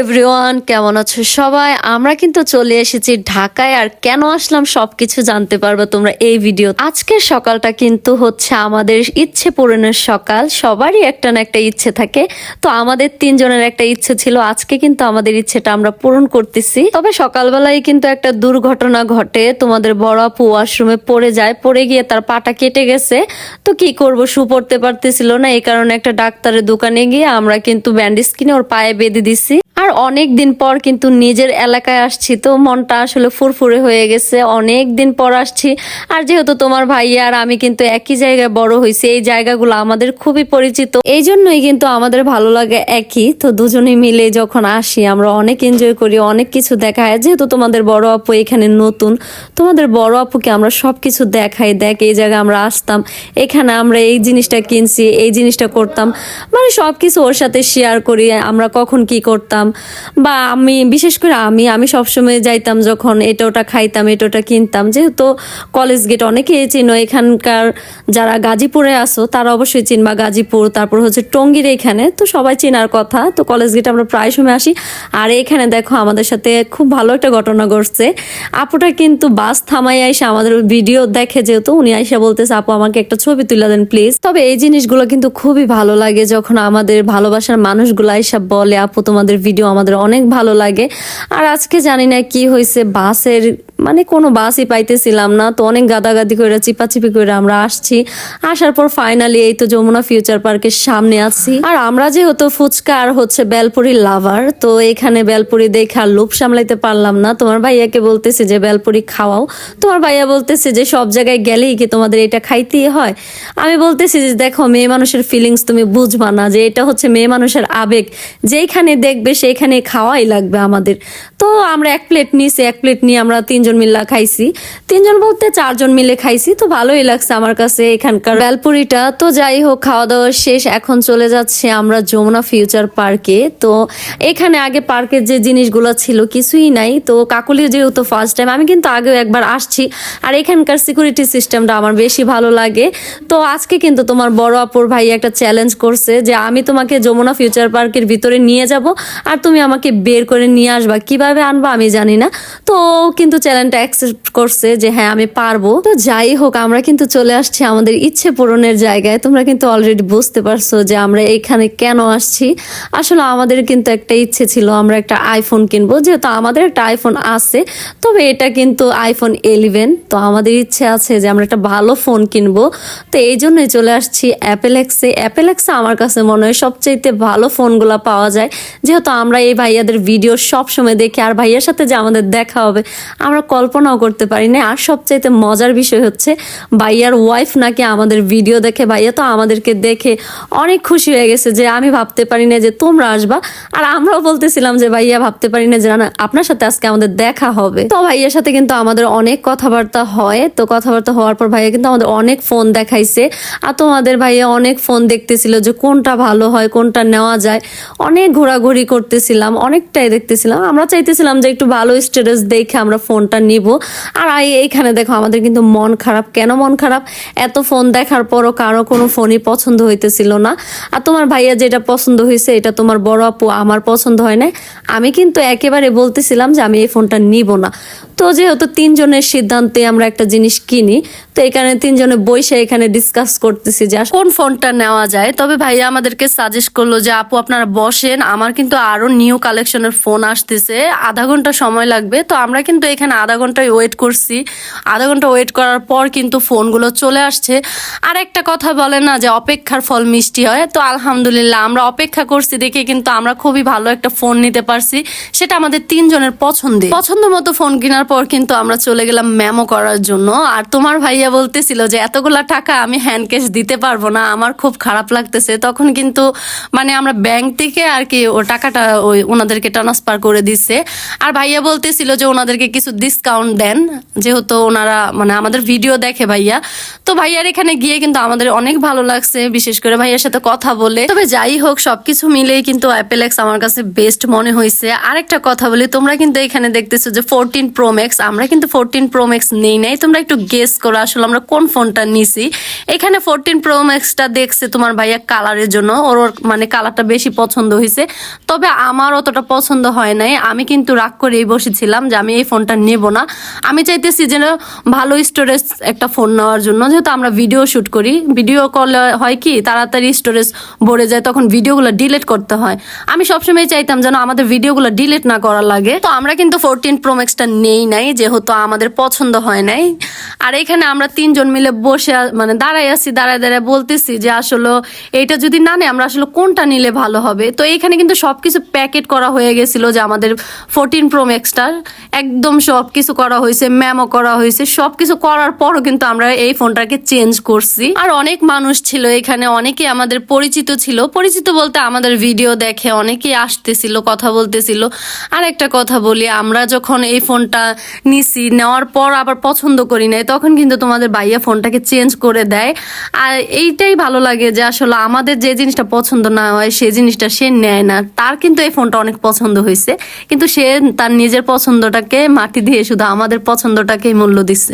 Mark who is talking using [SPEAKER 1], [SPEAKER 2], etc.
[SPEAKER 1] Everyone কেমন আছো সবাই? আমরা কিন্তু চলে এসেছি ঢাকায় আর কেন আসলাম সবকিছু জানতে পারবে তোমরা এই ভিডিও আজকের সকালটা কিন্তু হচ্ছে আমাদের ইচ্ছে পূরণের সকাল, সবারই একটা না একটা ইচ্ছে থাকে। তো আমাদের তিনজনের একটা ইচ্ছে ছিল, আজকে কিন্তু আমাদের ইচ্ছেটা আমরা পূরণ করতেছি। তবে সকালবেলায় কিন্তু একটা দুর্ঘটনা ঘটে, তোমাদের বড় আপু ওয়াশরুমে পড়ে যায়, পড়ে গিয়ে তার পাটা কেটে গেছে। তো কি করব, শু পড়তে পারতেছিল না, এই কারণে একটা ডাক্তারের দোকানে গিয়ে আমরা কিন্তু ব্যান্ডেজ কিনে ওর পায়ে বেঁধে দিছি। আর অনেক দিন পর কিন্তু নিজের এলাকায় আসছি, তো মনটা আসলে ফুরফুরে হয়ে গেছে। অনেক দিন পর আসছি, আর যেহেতু তোমার ভাইয়া আর আমি কিন্তু একই জায়গায় বড় হয়েছি, এই জায়গাগুলো আমাদের খুবই পরিচিত। এই জন্যই কিন্তু আমাদের ভালো লাগে একই, তো দুজনে মিলে যখন আসি, আমরা অনেক এনজয় করি, অনেক কিছু দেখা হয়। যেহেতু তোমাদের বড় আপু এখানে নতুন, তোমাদের বড় আপুকে আমরা সব কিছু দেখাই, দেখ এই জায়গায় আমরা আসতাম, এখানে আমরা এই জিনিসটা কিনছি, এই জিনিসটা করতাম। মানে সব কিছু ওর সাথে শেয়ার করি, আমরা কখন কি করতাম। বা আমি, বিশেষ করে আমি আমি সবসময় যাইতাম যখন এটা ওটা খাইতাম, এটা ওটা কিনতাম। যেহেতু কলেজ গেট অনেকেই চিনো, এখানকার যারা গাজীপুরে আসো তারা অবশ্যই চিনবা গাজীপুর, তারপর হচ্ছে টঙ্গির এখানে, তো সবাই চেনার কথা। তো কলেজ গেটে আমরা প্রায় সময় আসি। আর এখানে দেখো, আমাদের সাথে খুব ভালো একটা ঘটনা ঘটছে। আপুটা কিন্তু বাস থামাই আইসা আমাদের ভিডিও দেখে, যেহেতু উনি আইসা বলতেছে, আপু, আমাকে একটা ছবি তুলে দেন প্লিজ তবে এই জিনিসগুলো কিন্তু খুবই ভালো লাগে, যখন আমাদের ভালোবাসার মানুষগুলো আইসা বলে, আপু, তোমাদের ভিডিও আমাদের অনেক ভালো লাগে। আর আজকে জানি না কি হয়েছে বাসের মানে কোনো বাসই পাইতেছিলাম না, তো অনেক গাদাগাদি করে চিপাচিপি করে আমরা আসছি। আসার পর ফাইনালি এই তো যমুনা ফিউচার পার্কের সামনে আছি। আর আমরা যেহেতু ফুচকা আর হচ্ছে বেলপুরি লাভার তো এখানে বেলপুরি দেখে আর লোভ সামলাইতে পারলাম না। তোমার ভাইয়াকে বলতেছে যে, বেলপুরি খাওয়াও। তোমার ভাইয়া বলতেছে যে, সব জায়গায় গেলেই কি তোমাদের এটা খাইতেই হয়? আমি বলতেছি যে, দেখো, মেয়ে মানুষের ফিলিংস তুমি বুঝবা না যে, এটা হচ্ছে মেয়ে মানুষের আবেগ। যেখানে দেখবে সেইখানে খাওয়াই লাগবে আমাদের। তো আমরা এক প্লেট নিয়েছি এক প্লেট নিয়ে আমরা তিনজন মিল্লা খাইছি। তিনজন বলতে চারজন মিলে খাইছি, তো ভালোই লাগছে আমার কাছে এখানকার বেলপুরিটা। তো যাই হোক খাওয়া দাওয়া শেষ, এখন চলে যাচ্ছে আমরা যমুনা ফিউচার পার্কে। তো এখানে আগে পার্কের যে জিনিসগুলো ছিল কিছুই নাই। তো কাকুলির যেহেতু ফার্স্ট টাইম আমি কিন্তু আগেও একবার আসছি। আর এখানকার সিকিউরিটি সিস্টেমটা আমার বেশি ভালো লাগে। তো আজকে কিন্তু তোমার বড় আপুর ভাই একটা চ্যালেঞ্জ করছে যে আমি তোমাকে যমুনা ফিউচার পার্কের ভিতরে নিয়ে যাব, আর তুমি আমাকে বের করে নিয়ে আসবা। কীভাবে আনবা আমি জানি না। তো কিন্তু চ্যালেঞ্জটা অ্যাকসেপ্ট করছে যে হ্যাঁ আমি পারব। তো যাই হোক, আমরা কিন্তু চলে আসছি আমাদের ইচ্ছে পূরণের জায়গায়। তোমরা কিন্তু অলরেডি বুঝতে পারছ যে, আমরা এখানে কেন আসছি। আসলে আমাদের কিন্তু একটা ইচ্ছে ছিল, আমরা একটা আইফোন কিনবো। যেহেতু আমাদের একটা আইফোন আছে, তবে এটা কিন্তু আইফোন ইলেভেন তো আমাদের ইচ্ছে আছে যে, আমরা একটা ভালো ফোন কিনবো। তো এই জন্যই চলে আসছি অ্যাপেল এক্সে অ্যাপেল এক্সে আমার কাছে মনে হয় সবচাইতে ভালো ফোনগুলো পাওয়া যায়। যেহেতু আমরা এই ভাইয়াদের ভিডিও সব সময় দেখি, আর ভাইয়ার সাথে যে আমাদের দেখা হবে, আমরা কল্পনাও করতে পারি না আর সবচাইতে মজার বিষয় হচ্ছে ভাইয়ার ওয়াইফ নাকি আমাদের ভিডিও দেখে ভাইয়া তো আমাদেরকে দেখে অনেক খুশি হয়ে গেছে যে আমি ভাবতে পারি না যে তোমরা আসবা। আর আমরাও বলতেছিলাম যে ভাইয়া ভাবতে পারি না যে না, আপনার সাথে আজকে আমাদের দেখা হবে। তো ভাইয়ার সাথে কিন্তু আমাদের অনেক কথাবার্তা হয়। তো কথাবার্তা হওয়ার পর ভাইয়া কিন্তু আমাদের অনেক ফোন দেখাইছে। আর তোমাদের ভাইয়া অনেক ফোন দেখতেছিল যে কোনটা ভালো হয় কোনটা নেওয়া যায়। অনেক ঘোরাঘুরি করতেছিলাম অনেকটাই দেখতেছিলাম। আমরা চাইতেছিলাম যে একটু ভালো স্ট্যাটাস দেখে আমরা ফোনটা নিব। আর এই- এইখানে দেখো আমাদের কিন্তু মন খারাপ। কেন মন খারাপ? এত ফোন দেখার পরও কারও কোনো ফোনই পছন্দ হইতেছিল না। আর তোমার ভাইয়া যেটা পছন্দ হয়েছে এটা তোমার বড় আপু আমার পছন্দ হয় না আমি কিন্তু একেবারে বলতেছিলাম যে আমি এই ফোনটা নিব না। তো যেহেতু তিনজনের সিদ্ধান্তে আমরা একটা জিনিস কিনি, তো এখানে তিনজনে বসে এখানে ডিসকাস করতেছি যে কোন ফোনটা নেওয়া যায়। তবে ভাইয়া আমাদেরকে সাজেস্ট করল যে, আপু, আপনারা বসেন। আমার কিন্তু আরও নিউ কালেকশনের ফোন আসতেছে। আধা ঘণ্টা সময় লাগবে। তো আমরা কিন্তু এখানে আধা ঘন্টায় ওয়েট করছি। আধা ঘণ্টা ওয়েট করার পর কিন্তু ফোনগুলো চলে আসছে। আর একটা কথা বলে না যে অপেক্ষার ফল মিষ্টি হয়। তো আলহামদুলিল্লাহ, আমরা অপেক্ষা করছি দেখে কিন্তু আমরা খুবই ভালো একটা ফোন নিতে পারছি। সেটা আমাদের তিনজনের পছন্দে। পছন্দ মতো ফোন কেনার পর কিন্তু আমরা চলে গেলাম ম্যামো করার জন্য। আর তোমার ভাইয়া বলতেছিল যে, এতগুলা টাকা আমি হ্যান্ড ক্যাশ দিতে পারব না। আমার খুব খারাপ লাগতেছে। তখন কিন্তু মানে আমরা ব্যাংক থেকে আর কি ও টাকাটা ওই ওনাদেরকে ট্রান্সফার করে দিছে। আর ভাইয়া বলতেছিল যে, ওনাদেরকে কিছু দিচ্ছে ডিসকাউন্ট দেন, যেহেতু ওনারা মানে আমাদের ভিডিও দেখে ভাইয়া। তো ভাইয়ার এখানে গিয়ে কিন্তু আমাদের অনেক ভালো লাগছে, বিশেষ করে ভাইয়ার সাথে কথা বলে। তবে যাই হোক, সবকিছু মিলেই কিন্তু অ্যাপেলেক্স আমার কাছে বেস্ট মনে হয়েছে আরেকটা কথা বলি, তোমরা কিন্তু এখানে দেখতেছো যে ফোরটিন প্রো ম্যাক্স আমরা কিন্তু ফোরটিন প্রো ম্যাক্স নেই নাই। তোমরা একটু গেস করো, আসলে আমরা কোন ফোনটা নিছি। এখানে ফোরটিন প্রো ম্যাক্সটা দেখছে তোমার ভাইয়া কালারের জন্য, ওর মানে কালারটা বেশি পছন্দ হয়েছে তবে আমার অতটা পছন্দ হয় নাই। আমি কিন্তু রাগ করেই বসেছিলাম যে আমি এই ফোনটা নেব না। আমি চাইতেছি যেন ভালো স্টোরেজ একটা ফোন নেওয়ার জন্য। যেহেতু আমরা ভিডিও শ্যুট করি ভিডিও কল হয় কি, তাড়াতাড়ি স্টোরেজ ভরে যায়, তখন ভিডিওগুলো ডিলিট করতে হয়। আমি সবসময় চাইতাম যেন আমাদের ভিডিওগুলো ডিলিট না করা লাগে। তো আমরা কিন্তু ফোরটিন প্রো ম্যাক্সটা নেই নাই, যেহেতু আমাদের পছন্দ হয় নাই। আর এখানে আমরা তিনজন মিলে বসে মানে দাঁড়াই আছি, দাঁড়ায় দাঁড়ায় বলতেছি যে আসলে এইটা যদি না নেই আমরা আসলে কোনটা নিলে ভালো হবে? তো এখানে কিন্তু সব কিছু প্যাকেট করা হয়ে গেছিল যে আমাদের ফোরটিন প্রো ম্যাক্সটার একদম সব কিছু করা হয়েছে ম্যামও করা হয়েছে। সব কিছু করার পরও কিন্তু আমরা এই ফোনটাকে চেঞ্জ করছি। আর অনেক মানুষ ছিল এখানে অনেকে আমাদের পরিচিত ছিল। পরিচিত বলতে আমাদের ভিডিও দেখে অনেকেই আসতেছিল, কথা বলতেছিল। আর একটা কথা বলি, আমরা যখন এই ফোনটা নিছি, নেওয়ার পর আবার পছন্দ করি নাই তখন কিন্তু তোমাদের ভাইয়া ফোনটাকে চেঞ্জ করে দেয়। আর এইটাই ভালো লাগে যে আসলে আমাদের যে জিনিসটা পছন্দ না হয় সেই জিনিসটা সে নেয় না। তার কিন্তু এই ফোনটা অনেক পছন্দ হয়েছে। কিন্তু সে তার নিজের পছন্দটাকে মাটি দিয়ে শুধু আমাদের পছন্দটাকেই মূল্য দিচ্ছে